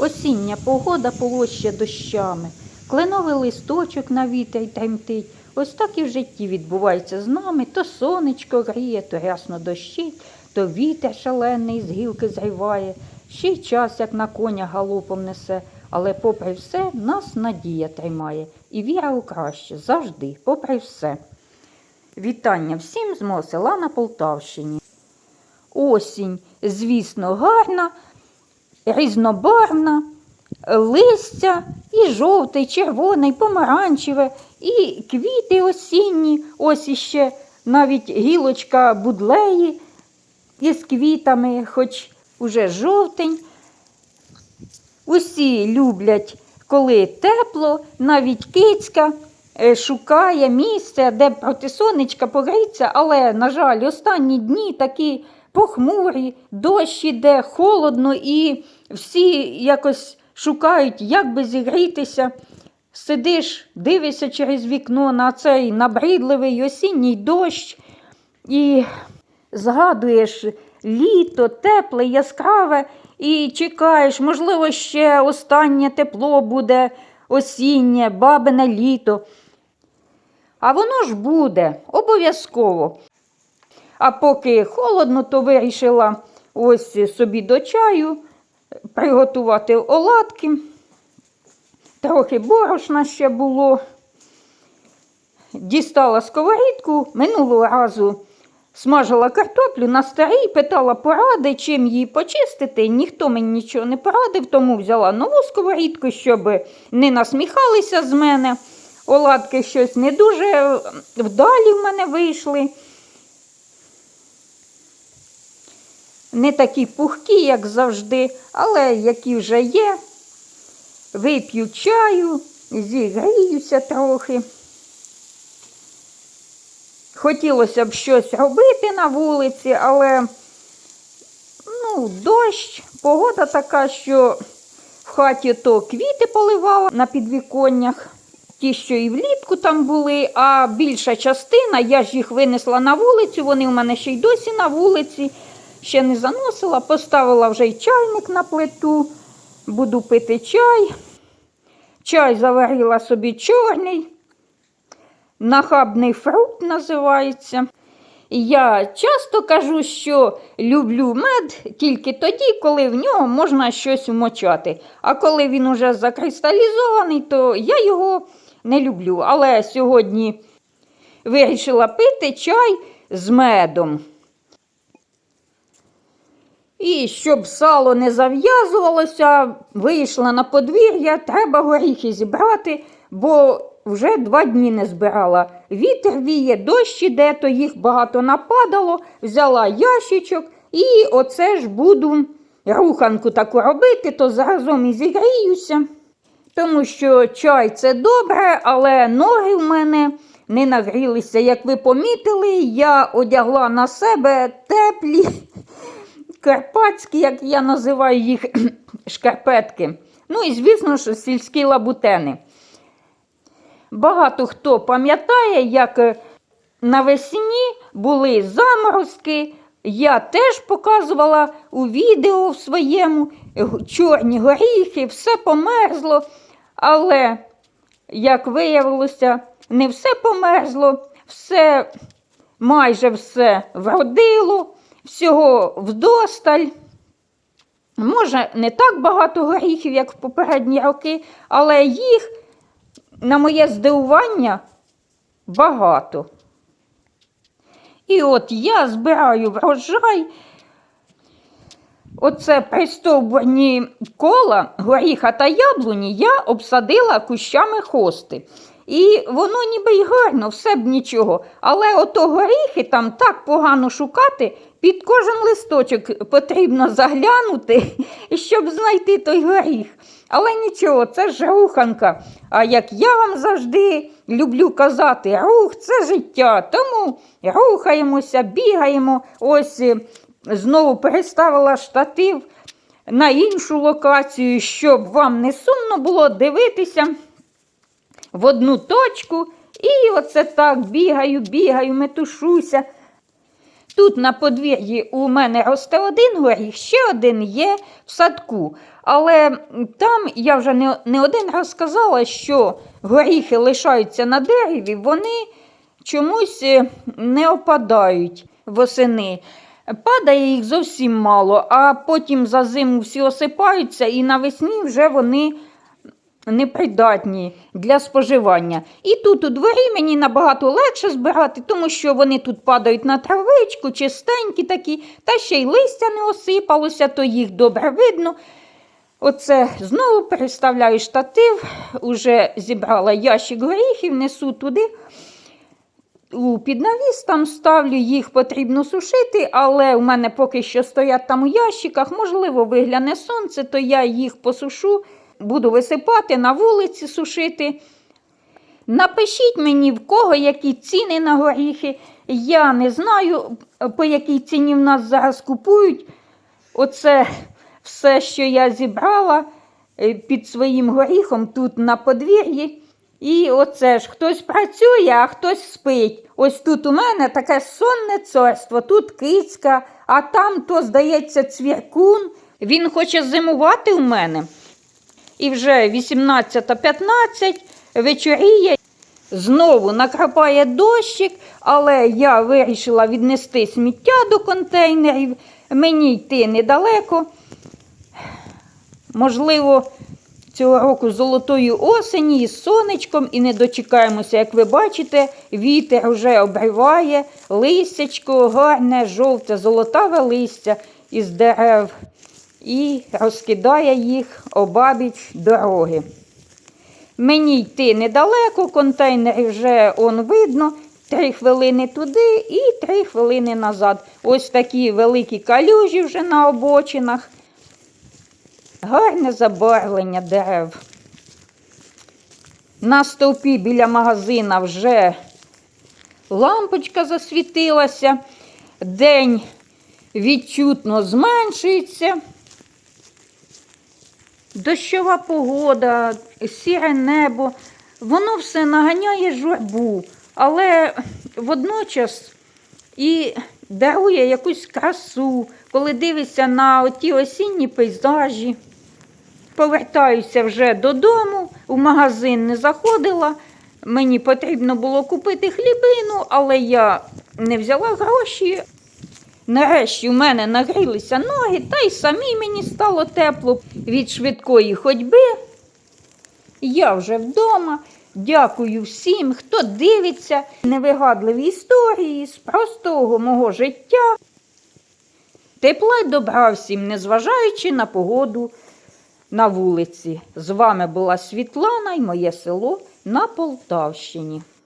Осіння погода полоща дощами, кленовий листочок на вітер тремтить. Ось так і в житті відбувається з нами. То сонечко гріє, то рясно дощить, то вітер шалений з гілки зриває. Ще й час, як на коня галопом несе, але попри все нас надія тримає. І віра у краще завжди, попри все. Вітання всім з мого села на Полтавщині. Осінь, звісно, гарна, різнобарвна, листя і червоне, і помаранчеве, і квіти осінні, ось іще навіть гілочка будлеї із квітами, хоч уже жовтень. Усі люблять, коли тепло, навіть кицька е, шукає місце, де проти сонечка погріться, але, на жаль, останні дні такі похмурі, дощ іде, холодно, і всі якось шукають, як би зігрітися. Сидиш, дивишся через вікно на цей набридливий осінній дощ і згадуєш літо, тепле, яскраве, і чекаєш, можливо, ще останнє тепло буде осіннє, бабине літо. А воно ж буде обов'язково. А поки холодно, то вирішила ось собі до чаю приготувати оладки. Трохи борошна ще було. Дістала сковорідку, минулого разу смажила картоплю на старій, питала поради, чим її почистити. Ніхто мені нічого не порадив, тому взяла нову сковорідку, щоб не насміхалися з мене. Оладки щось не дуже вдалі в мене вийшли. Не такі пухкі, як завжди, але які вже є. Вип'ю чаю, зігріюся трохи. Хотілося б щось робити на вулиці, але ну, дощ, погода така, що в хаті то квіти поливала на підвіконнях, ті, що і влітку там були, а більша частина, я ж їх винесла на вулицю, вони у мене ще й досі на вулиці, ще не заносила, поставила вже й чайник на плиту, буду пити чай. Чай заварила собі чорний. Нахабний фрукт називається. Я часто кажу, що люблю мед тільки тоді, коли в нього можна щось вмочати. А коли він уже закристалізований, то я його не люблю. Але сьогодні вирішила пити чай з медом. І щоб сало не зав'язувалося, вийшла на подвір'я, треба горіхи зібрати, бо вже два дні не збирала. Вітер віє, дощ іде, то їх багато нападало, взяла ящичок і оце ж буду руханку таку робити, то заразом і зігріюся. Тому що чай це добре, але ноги в мене не нагрілися. Як ви помітили, я одягла на себе теплі карпатські, як я називаю їх, шкарпетки. Ну і, звісно ж, сільські лабутени. Багато хто пам'ятає, як е, навесні були заморозки. Я теж показувала у відео в своєму чорні горіхи, все померзло. Але, як виявилося, не все померзло, все, майже все вродило, всього вдосталь. Може, не так багато горіхів, як в попередні роки, але їх на моє здивування, багато. І от я збираю врожай. Оце пристовбурні кола, горіха та яблуні я обсадила кущами хости. І воно ніби й гарно, все б нічого. Але ото горіхи там так погано шукати, під кожен листочок потрібно заглянути, щоб знайти той горіх. Але нічого, це ж руханка. А як я вам завжди люблю казати, рух це життя. Тому рухаємося, бігаємо. Ось е, знову переставила штатив на іншу локацію, щоб вам не сумно було дивитися в одну точку. І оце так бігаю, бігаю, метушуся. Тут на подвір'ї у мене росте один горіх, ще один є в садку. Але там я вже не, не один раз сказала, що горіхи лишаються на дереві, вони чомусь е, не опадають восени. Падає їх зовсім мало, а потім за зиму всі осипаються, і навесні вже вони непридатні для споживання. І тут у дворі мені набагато легше збирати, тому що вони тут падають на травичку, чистенькі такі, та ще й листя не осипалося, то їх добре видно. Оце знову переставляю штатив, уже зібрала ящик горіхів, несу туди. У піднавіс там ставлю, їх потрібно сушити, але у мене поки що стоять там у ящиках. Можливо, вигляне сонце, то я їх посушу, буду висипати на вулиці сушити. Напишіть мені, в кого які ціни на горіхи. Я не знаю, по якій ціні в нас зараз купують. Оце все, що я зібрала е, під своїм горіхом тут на подвір'ї. І оце ж хтось працює, а хтось спить. Ось тут у мене таке сонне царство, тут кицька, а там то, здається, цвіркун. Він хоче зимувати у мене. І вже 18.15 вечоріє. Знову накрапає дощик, але я вирішила віднести сміття до контейнерів. Мені йти недалеко. Можливо, цього року золотої осені із сонечком і не дочекаємося. Як ви бачите, вітер вже обриває листячко, гарне, жовте, золотаве листя із дерев і розкидає їх обабіч дороги. Мені йти недалеко, контейнери вже он видно. Три хвилини туди і три хвилини назад. Ось такі великі калюжі вже на обочинах. Гарне забарвлення дерев. На стовпі біля магазина вже лампочка засвітилася. День відчутно зменшується. Дощова погода, сіре небо, воно все наганяє журбу, але водночас і дарує якусь красу, коли дивишся на ті осінні пейзажі. Повертаюся вже додому, в магазин не заходила. Мені потрібно було купити хлібину, але я не взяла гроші. Нарешті в мене нагрілися ноги, та й самі мені стало тепло від швидкої ходьби. Я вже вдома. Дякую всім, хто дивиться невигадливі історії з простого мого життя. Тепла й добра всім, незважаючи на погоду на вулиці. З вами була Світлана і моє село на Полтавщині.